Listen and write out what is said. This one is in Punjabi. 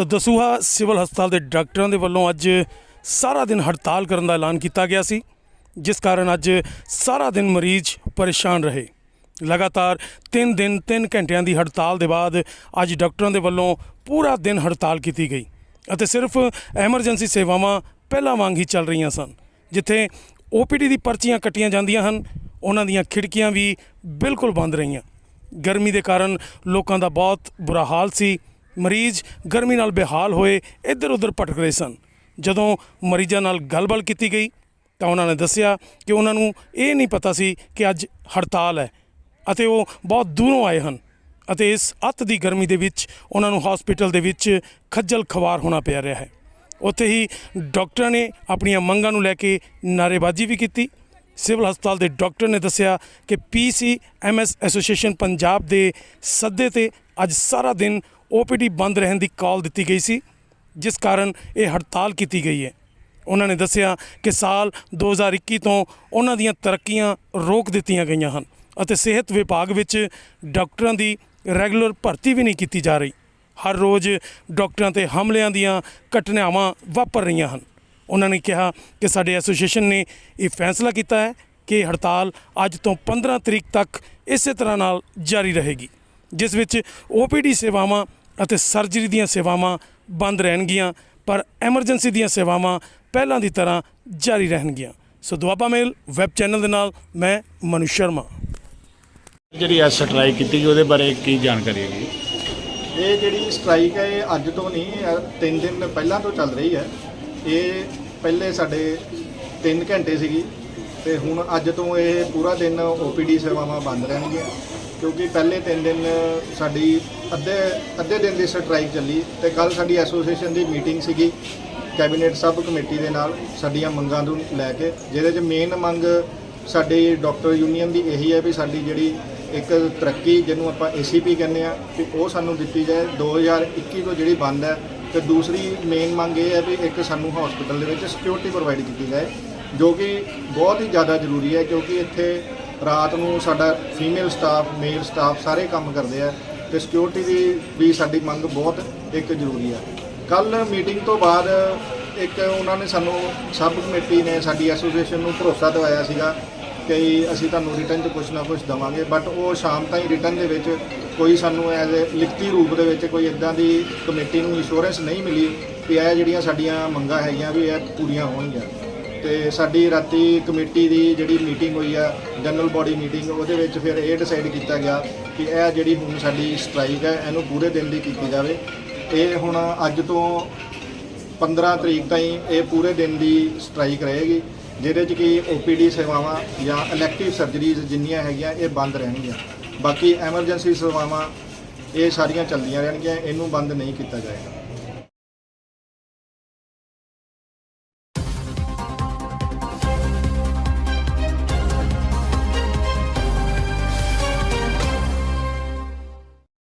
ਤਾਂ ਦਸੂਹਾ ਸਿਵਲ ਹਸਪਤਾਲ ਦੇ ਡਾਕਟਰਾਂ ਦੇ ਵੱਲੋਂ ਅੱਜ ਸਾਰਾ ਦਿਨ ਹੜਤਾਲ ਕਰਨ ਦਾ ਐਲਾਨ ਕੀਤਾ ਗਿਆ ਸੀ, ਜਿਸ ਕਾਰਨ ਅੱਜ ਸਾਰਾ ਦਿਨ ਮਰੀਜ਼ ਪਰੇਸ਼ਾਨ ਰਹੇ। ਲਗਾਤਾਰ 3 ਦਿਨ 3 ਘੰਟਿਆਂ ਦੀ ਹੜਤਾਲ ਦੇ ਬਾਅਦ ਅੱਜ ਡਾਕਟਰਾਂ ਦੇ ਵੱਲੋਂ ਪੂਰਾ ਦਿਨ ਹੜਤਾਲ ਕੀਤੀ ਗਈ ਅਤੇ ਸਿਰਫ ਐਮਰਜੈਂਸੀ ਸੇਵਾਵਾਂ ਪਹਿਲਾਂ ਵਾਂਗ ਹੀ ਚੱਲ ਰਹੀਆਂ ਸਨ, ਜਿੱਥੇ ਓਪੀਡੀ ਦੀ ਪਰਚੀਆਂ ਕੱਟੀਆਂ ਜਾਂਦੀਆਂ ਹਨ, ਉਹਨਾਂ ਦੀਆਂ ਖਿੜਕੀਆਂ ਵੀ ਬਿਲਕੁਲ ਬੰਦ ਰਹੀਆਂ। ਗਰਮੀ ਦੇ ਕਾਰਨ ਲੋਕਾਂ ਦਾ ਬਹੁਤ ਬੁਰਾ ਹਾਲ ਸੀ ਮਰੀਜ਼ ਗਰਮੀ ਨਾਲ ਬੇਹਾਲ ਹੋਏ ਇੱਧਰ ਉੱਧਰ ਭਟਕ ਰਹੇ ਸਨ। ਜਦੋਂ ਮਰੀਜ਼ਾਂ ਨਾਲ ਗੱਲਬਾਤ ਕੀਤੀ ਗਈ ਤਾਂ ਉਹਨਾਂ ਨੇ ਦੱਸਿਆ ਕਿ ਉਹਨਾਂ ਨੂੰ ਇਹ ਨਹੀਂ ਪਤਾ ਸੀ ਕਿ ਅੱਜ ਹੜਤਾਲ ਹੈ ਅਤੇ ਉਹ ਬਹੁਤ ਦੂਰੋਂ ਆਏ ਹਨ ਅਤੇ ਇਸ ਅੱਤ ਦੀ ਗਰਮੀ ਦੇ ਵਿੱਚ ਉਹਨਾਂ ਨੂੰ ਹਸਪੀਟਲ ਦੇ ਵਿੱਚ ਖੱਜਲ ਖਵਾਰ ਹੋਣਾ ਪੈ ਰਿਹਾ ਹੈ। ਉੱਥੇ ਹੀ ਡਾਕਟਰਾਂ ਨੇ ਆਪਣੀਆਂ ਮੰਗਾਂ ਨੂੰ ਲੈ ਕੇ ਨਾਅਰੇਬਾਜ਼ੀ ਵੀ ਕੀਤੀ। ਸਿਵਲ ਹਸਪਤਾਲ ਦੇ ਡਾਕਟਰ ਨੇ ਦੱਸਿਆ ਕਿ ਪੀਸੀ ਐਮਐਸ ਐਸੋਸੀਏਸ਼ਨ ਪੰਜਾਬ ਦੇ ਸੱਦੇ ਤੇ ਅੱਜ ਸਾਰਾ ਦਿਨ ਓਪੀਡੀ ਬੰਦ ਰਹਿਣ ਦੀ ਕਾਲ ਦਿੱਤੀ ਗਈ ਸੀ, ਜਿਸ ਕਾਰਨ ਇਹ ਹੜਤਾਲ ਕੀਤੀ ਗਈ ਹੈ। ਉਹਨਾਂ ਨੇ ਦੱਸਿਆ ਕਿ ਸਾਲ 2021 ਤੋਂ ਉਹਨਾਂ ਦੀਆਂ ਤਰੱਕੀਆਂ ਰੋਕ ਦਿੱਤੀਆਂ ਗਈਆਂ ਹਨ ਅਤੇ ਸਿਹਤ ਵਿਭਾਗ ਵਿੱਚ ਡਾਕਟਰਾਂ ਦੀ ਰੈਗੂਲਰ ਭਰਤੀ ਵੀ ਨਹੀਂ ਕੀਤੀ ਜਾ ਰਹੀ। ਹਰ ਰੋਜ਼ ਡਾਕਟਰਾਂ ਤੇ ਹਮਲਿਆਂ ਦੀਆਂ ਘਟਨਾਵਾਂ ਵਾਪਰ ਰਹੀਆਂ ਹਨ। ਉਹਨਾਂ ਨੇ ਕਿਹਾ ਕਿ ਸਾਡੇ ਐਸੋਸੀਏਸ਼ਨ ਨੇ ਇਹ ਫੈਸਲਾ ਕੀਤਾ ਹੈ ਕਿ ਹੜਤਾਲ ਅੱਜ ਤੋਂ 15 ਤਰੀਕ ਤੱਕ ਇਸੇ ਤਰ੍ਹਾਂ ਨਾਲ ਜਾਰੀ ਰਹੇਗੀ, ਜਿਸ ਵਿੱਚ ਓਪੀਡੀ ਸੇਵਾਵਾਂ ਅਤੇ ਸਰਜਰੀ ਦੀਆਂ ਸੇਵਾਵਾਂ ਬੰਦ ਰਹਿਣਗੀਆਂ ਪਰ ਐਮਰਜੈਂਸੀ ਦੀਆਂ ਸੇਵਾਵਾਂ ਪਹਿਲਾਂ ਦੀ ਤਰ੍ਹਾਂ ਜਾਰੀ ਰਹਿਣਗੀਆਂ। So Doaba mail web channel ਦੇ ਨਾਲ ਮੈਂ ਮਨੂ ਸ਼ਰਮਾ। ਜਿਹੜੀ ਐ ਸਟ੍ਰਾਈਕ ਕੀਤੀ ਗਈ ਉਹਦੇ ਬਾਰੇ ਕੀ ਜਾਣਕਾਰੀ ਹੈਗੀ? ਇਹ ਜਿਹੜੀ ਸਟ੍ਰਾਈਕ ਹੈ ਇਹ ਅੱਜ ਤੋਂ ਨਹੀਂ ਇਹ ਤਿੰਨ ਦਿਨ ਪਹਿਲਾਂ ਤੋਂ ਚੱਲ ਰਹੀ ਹੈ। ਇਹ ਪਹਿਲੇ ਸਾਡੇ 3 ਘੰਟੇ ਸੀਗੀ ਤੇ ਹੁਣ ਅੱਜ ਤੋਂ ਇਹ ਪੂਰਾ ਦਿਨ ਓਪੀਡੀ ਸੇਵਾਵਾਂ ਬੰਦ ਰਹਿਣਗੀਆਂ। ਕਿਉਂਕਿ ਪਹਿਲੇ 3 ਦਿਨ ਸਾਡੀ ਅੱਧੇ ਅੱਧੇ ਦਿਨ ਦੀ ਸਟ੍ਰਾਈਕ ਚੱਲੀ ਤੇ ਕੱਲ ਸਾਡੀ ਐਸੋਸੀਏਸ਼ਨ ਦੀ ਮੀਟਿੰਗ ਸੀਗੀ ਕੈਬਨਿਟ ਸਬ ਕਮੇਟੀ ਦੇ ਨਾਲ ਸਾਡੀਆਂ ਮੰਗਾਂ ਨੂੰ ਲੈ ਕੇ, ਜਿਹਦੇ 'ਚ ਮੇਨ ਮੰਗ ਸਾਡੀ ਡਾਕਟਰ ਯੂਨੀਅਨ ਦੀ ਇਹੀ ਹੈ ਵੀ ਸਾਡੀ ਜਿਹੜੀ ਇੱਕ ਤਰੱਕੀ ਜਿਹਨੂੰ ਆਪਾਂ ACP ਕਹਿੰਦੇ ਆ ਕਿ ਉਹ ਸਾਨੂੰ ਦਿੱਤੀ ਜਾਏ। 2021 ਤੋਂ ਜਿਹੜੀ ਬੰਦ ਹੈ ਤੇ ਦੂਸਰੀ ਮੇਨ ਮੰਗ ਇਹ ਹੈ ਵੀ ਇੱਕ ਸਾਨੂੰ ਹਸਪੀਟਲ ਦੇ ਵਿੱਚ ਸਿਕਿਉਰਿਟੀ ਪ੍ਰੋਵਾਈਡ ਕੀਤੀ ਜਾਏ, ਜੋ ਕਿ ਬਹੁਤ ਹੀ ਜ਼ਿਆਦਾ ਜ਼ਰੂਰੀ ਹੈ ਕਿਉਂਕਿ ਇੱਥੇ ਰਾਤ ਨੂੰ ਸਾਡਾ ਫੀਮੇਲ ਸਟਾਫ ਮੇਲ ਸਟਾਫ ਸਾਰੇ ਕੰਮ ਕਰਦੇ ਆ ਤੇ ਸਿਕਿਉਰਿਟੀ ਦੀ ਵੀ ਸਾਡੀ ਮੰਗ ਬਹੁਤ ਇੱਕ ਜ਼ਰੂਰੀ ਆ। ਕੱਲ ਮੀਟਿੰਗ ਤੋਂ ਬਾਅਦ ਇੱਕ ਉਹਨਾਂ ਨੇ ਸਾਨੂੰ ਸਬ ਕਮੇਟੀ ਨੇ ਸਾਡੀ ਐਸੋਸੀਏਸ਼ਨ ਨੂੰ ਭਰੋਸਾ ਦਿਵਾਇਆ ਸੀਗਾ ਕਿ ਅਸੀਂ ਤੁਹਾਨੂੰ ਰਿਟਰਨ 'ਚ ਕੁਝ ਨਾ ਕੁਝ ਦਵਾਂਗੇ ਬਟ ਉਹ ਸ਼ਾਮ ਤਾਈਂ ਰਿਟਰਨ ਦੇ ਵਿੱਚ ਕੋਈ ਸਾਨੂੰ ਐਜ਼ ਲਿਖਤੀ ਰੂਪ ਦੇ ਵਿੱਚ ਕੋਈ ਇਦਾਂ ਦੀ ਕਮੇਟੀ ਨੂੰ ਇੰਸ਼ੋਰੈਂਸ ਨਹੀਂ ਮਿਲੀ ਕਿ ਇਹ ਜਿਹੜੀਆਂ ਸਾਡੀਆਂ ਮੰਗਾਂ ਹੈਗੀਆਂ ਵੀ ਇਹ ਪੂਰੀਆਂ ਹੋਣਗੀਆਂ। ਤੇ ਸਾਡੀ ਰਾਤੀ ਕਮੇਟੀ ਦੀ ਜਿਹੜੀ ਮੀਟਿੰਗ ਹੋਈ ਆ, ਜਨਰਲ ਬਾਡੀ ਮੀਟਿੰਗ, ਉਹਦੇ ਵਿੱਚ ਫਿਰ ਇਹ ਡਿਸਾਈਡ ਕੀਤਾ ਗਿਆ ਕਿ ਇਹ ਜਿਹੜੀ ਹੁਣ ਸਾਡੀ ਸਟ੍ਰਾਈਕ ਹੈ, ਇਹਨੂੰ ਪੂਰੇ ਦਿਨ ਦੀ ਕੀਤੀ ਜਾਵੇ। ਇਹ ਹੁਣ ਅੱਜ ਤੋਂ 15 ਤਰੀਕ ਤਾਈਂ ਇਹ ਪੂਰੇ ਦਿਨ ਦੀ ਸਟ੍ਰਾਈਕ ਰਹੇਗੀ, ਜਿਹਦੇ 'ਚ ਕਿ ਓਪੀਡੀ ਸੇਵਾਵਾਂ ਜਾਂ ਇਲੈਕਟਿਵ ਸਰਜਰੀਜ਼ ਜਿੰਨੀਆਂ ਹੈਗੀਆਂ, ਇਹ ਬੰਦ ਰਹਿਣਗੀਆਂ। ਬਾਕੀ ਐਮਰਜੈਂਸੀ ਸੇਵਾਵਾਂ, ਇਹ ਸਾਰੀਆਂ ਚੱਲਦੀਆਂ ਰਹਿਣਗੀਆਂ, ਇਹਨੂੰ ਬੰਦ ਨਹੀਂ ਕੀਤਾ ਜਾਏਗਾ।